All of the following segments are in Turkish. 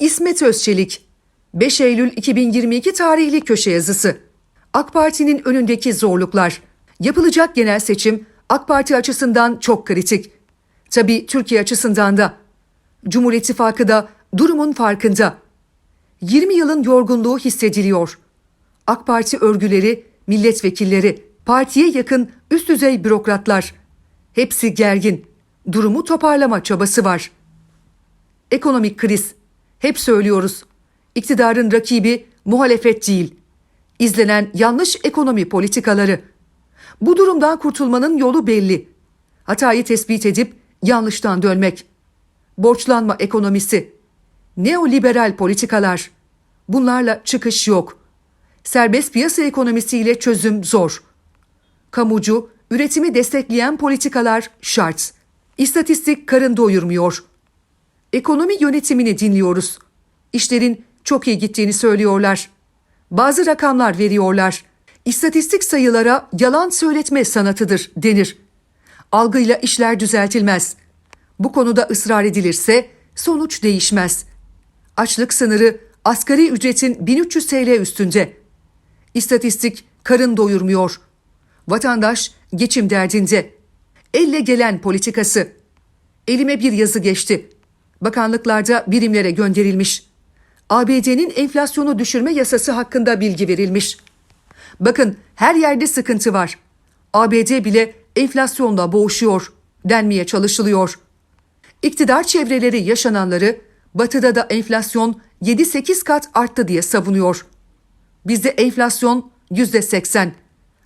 İsmet Özçelik 5 Eylül 2022 tarihli köşe yazısı. AK Parti'nin önündeki zorluklar. Yapılacak genel seçim AK Parti açısından çok kritik. Tabii Türkiye açısından da. Cumhur İttifakı da durumun farkında. 20 yılın yorgunluğu hissediliyor. AK Parti örgüleri, milletvekilleri, partiye yakın üst düzey bürokratlar hepsi gergin. Durumu toparlama çabası var. Ekonomik kriz. Hep söylüyoruz. İktidarın rakibi muhalefet değil. İzlenen yanlış ekonomi politikaları. Bu durumdan kurtulmanın yolu belli. Hatayı tespit edip yanlıştan dönmek. Borçlanma ekonomisi. Neoliberal politikalar. Bunlarla çıkış yok. Serbest piyasa ekonomisiyle çözüm zor. Kamucu, üretimi destekleyen politikalar şart. İstatistik karın doyurmuyor. Ekonomi yönetimini dinliyoruz. İşlerin çok iyi gittiğini söylüyorlar. Bazı rakamlar veriyorlar. İstatistik sayılara yalan söyletme sanatıdır denir. Algıyla işler düzeltilmez. Bu konuda ısrar edilirse sonuç değişmez. Açlık sınırı asgari ücretin 1300 TL üstünde. İstatistik karın doyurmuyor. Vatandaş geçim derdinde. Elle gelen politikası. Elime bir yazı geçti. Bakanlıklarda birimlere gönderilmiş. ABD'nin enflasyonu düşürme yasası hakkında bilgi verilmiş. Bakın her yerde sıkıntı var. ABD bile enflasyonla boğuşuyor denmeye çalışılıyor. İktidar çevreleri yaşananları batıda da enflasyon 7-8 kat arttı diye savunuyor. Bizde enflasyon %80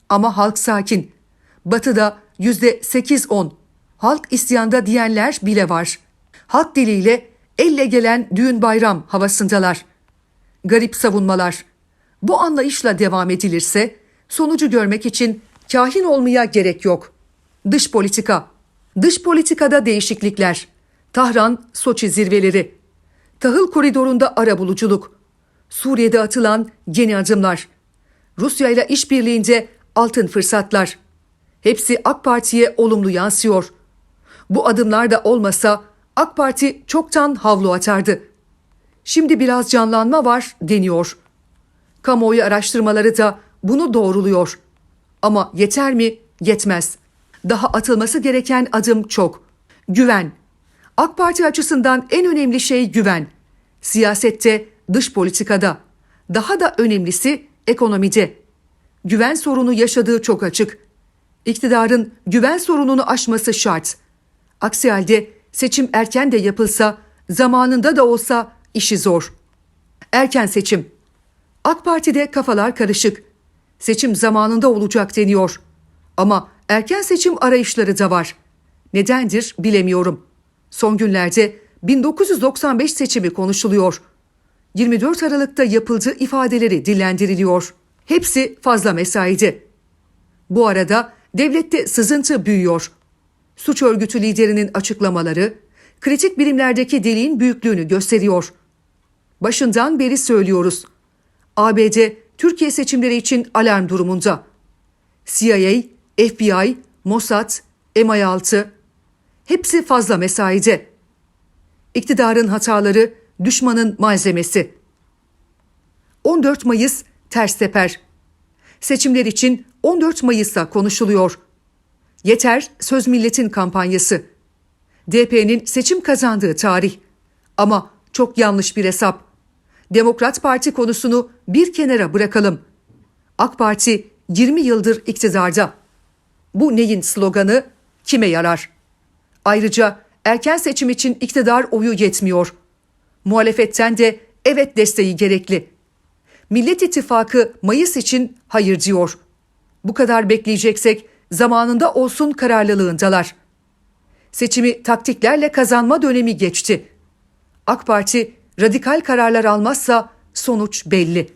ama halk sakin. Batıda %8-10. Halk isyanda diyenler bile var. Halk diliyle elle gelen düğün bayram havasındalar. Garip savunmalar. Bu anlayışla devam edilirse sonucu görmek için kahin olmaya gerek yok. Dış politika. Dış politikada değişiklikler. Tahran, Soçi zirveleri. Tahıl koridorunda arabuluculuk. Suriye'de atılan yeni adımlar. Rusya ile işbirliğinde altın fırsatlar. Hepsi AK Parti'ye olumlu yansıyor. Bu adımlar da olmasa AK Parti çoktan havlu atardı. Şimdi biraz canlanma var deniyor. Kamuoyu araştırmaları da bunu doğruluyor. Ama yeter mi? Yetmez. Daha atılması gereken adım çok. Güven. AK Parti açısından en önemli şey güven. Siyasette, dış politikada. Daha da önemlisi ekonomide. Güven sorunu yaşadığı çok açık. İktidarın güven sorununu aşması şart. Aksi halde seçim erken de yapılsa, zamanında da olsa işi zor. Erken seçim. AK Parti'de kafalar karışık. Seçim zamanında olacak deniyor. Ama erken seçim arayışları da var. Nedendir bilemiyorum. Son günlerde 1995 seçimi konuşuluyor. 24 Aralık'ta yapıldığı ifadeleri dillendiriliyor. Hepsi fazla mesaiydi. Bu arada devlette sızıntı büyüyor. Suç örgütü liderinin açıklamaları kritik birimlerdeki deliğin büyüklüğünü gösteriyor. Başından beri söylüyoruz. ABD Türkiye seçimleri için alarm durumunda. CIA, FBI, Mossad, MI6 hepsi fazla mesaide. İktidarın hataları düşmanın malzemesi. 14 Mayıs ters teper. Seçimler için 14 Mayıs'ta konuşuluyor. Yeter söz milletin kampanyası. DP'nin seçim kazandığı tarih. Ama çok yanlış bir hesap. Demokrat Parti konusunu bir kenara bırakalım. AK Parti 20 yıldır iktidarda. Bu neyin sloganı? Kime yarar? Ayrıca erken seçim için iktidar oyu yetmiyor. Muhalefetten de evet desteği gerekli. Millet İttifakı Mayıs için hayır diyor. Bu kadar bekleyeceksek zamanında olsun kararlılığındalar. Seçimi taktiklerle kazanma dönemi geçti. AK Parti radikal kararlar almazsa sonuç belli.